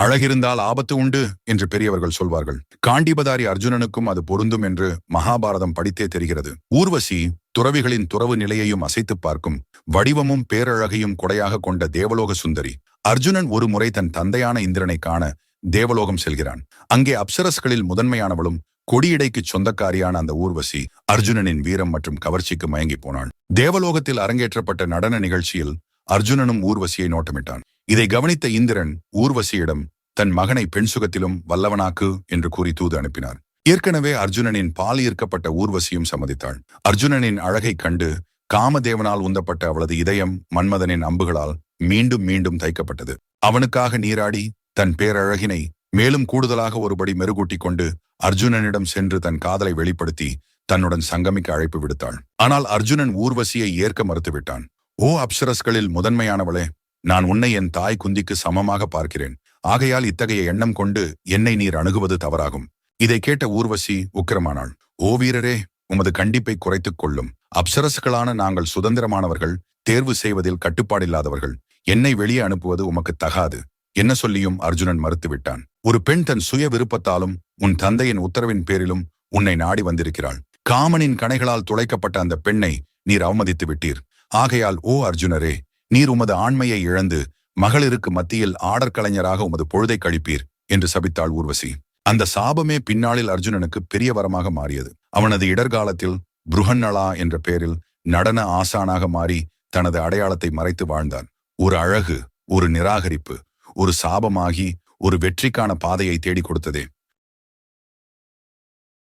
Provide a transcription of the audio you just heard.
அழகிருந்தால் ஆபத்து உண்டு என்று பெரியவர்கள் சொல்வார்கள். காண்டிபதாரி அர்ஜுனனுக்கும் அது பொருந்தும் என்று மகாபாரதம் படித்தே தெரிகிறது. ஊர்வசி துறவிகளின் துறவு நிலையையும் அசைத்துப் பார்க்கும் வடிவமும் பேரழகையும் கொடையாக கொண்ட தேவலோக சுந்தரி. அர்ஜுனன் ஒரு முறை தன் தந்தையான இந்திரனை காண தேவலோகம் செல்கிறான். அங்கே அப்சரஸ்களில் முதன்மையானவளும் கொடியிடைக்குச் சொந்தக்காரியான அந்த ஊர்வசி அர்ஜுனனின் வீரம் மற்றும் கவர்ச்சிக்கு மயங்கி போனாள். தேவலோகத்தில் அரங்கேற்றப்பட்ட நடன நிகழ்ச்சியில் அர்ஜுனனும் ஊர்வசியை நோட்டமிட்டான். இதை கவனித்த இந்திரன் ஊர்வசியிடம் தன் மகனை பெண் சுகத்திலும் வல்லவனாக்கு என்று கூறி தூது அனுப்பினார். ஏற்கனவே அர்ஜுனனின் பால் ஈர்க்கப்பட்ட ஊர்வசியும் சம்மதித்தாள். அர்ஜுனனின் அழகைக் கண்டு காமதேவனால் உந்தப்பட்ட அவளது இதயம் மன்மதனின் அம்புகளால் மீண்டும் மீண்டும் தைக்கப்பட்டது. அவனுக்காக நீராடி தன் பேரழகினை மேலும் கூடுதலாக ஒருபடி மெருகூட்டிக் கொண்டு அர்ஜுனனிடம் சென்று தன் காதலை வெளிப்படுத்தி தன்னுடன் சங்கமிக்க அழைப்பு விடுத்தாள். ஆனால் அர்ஜுனன் ஊர்வசியை ஏற்க மறுத்துவிட்டான். ஓ அப்சரஸ்களில் முதன்மையானவளே நான் உன்னை என் தாய் குந்திக்கு சமமாக பார்க்கிறேன். ஆகையால் இத்தகைய எண்ணம் கொண்டு என்னை நீர் அணுகுவது தவறாகும். இதை கேட்ட ஊர்வசி உக்கிரமானாள் ஓ வீரரே உமது கண்டிப்பை குறைத்துக் கொள்ளும். அப்சரசுகளான நாங்கள் சுதந்திரமானவர்கள் தேர்வு செய்வதில் கட்டுப்பாடில்லாதவர்கள். என்னை வெளியே அனுப்புவது உமக்கு தகாது. என்ன சொல்லியும் அர்ஜுனன் மறுத்துவிட்டான். ஒரு பெண் தன் சுய விருப்பத்தாலும் உன் தந்தையின் உத்தரவின் பேரிலும் உன்னை நாடி வந்திருக்கிறாள். காமனின் கணைகளால் துளைக்கப்பட்ட அந்த பெண்ணை நீர் அவமதித்து விட்டீர். ஆகையால் ஓ அர்ஜுனரே நீர் உமது ஆண்மையை இழந்து மகளிருக்கு மத்தியில் ஆடற்கலைஞராக உமது பொழுதை கழிப்பீர் என்று சபித்தாள் ஊர்வசி. அந்த சாபமே பின்னாளில் அர்ஜுனனுக்கு பெரிய வரமாக மாறியது. அவனது இடர்காலத்தில் புருஹன்னலா என்ற பெயரில் நடன ஆசானாக மாறி தனது அடையாளத்தை மறைத்து வாழ்ந்தான். ஒரு அழகு ஒரு நிராகரிப்பு ஒரு சாபமாகி ஒரு வெற்றிக்கான பாதையை தேடிக் கொடுத்ததே.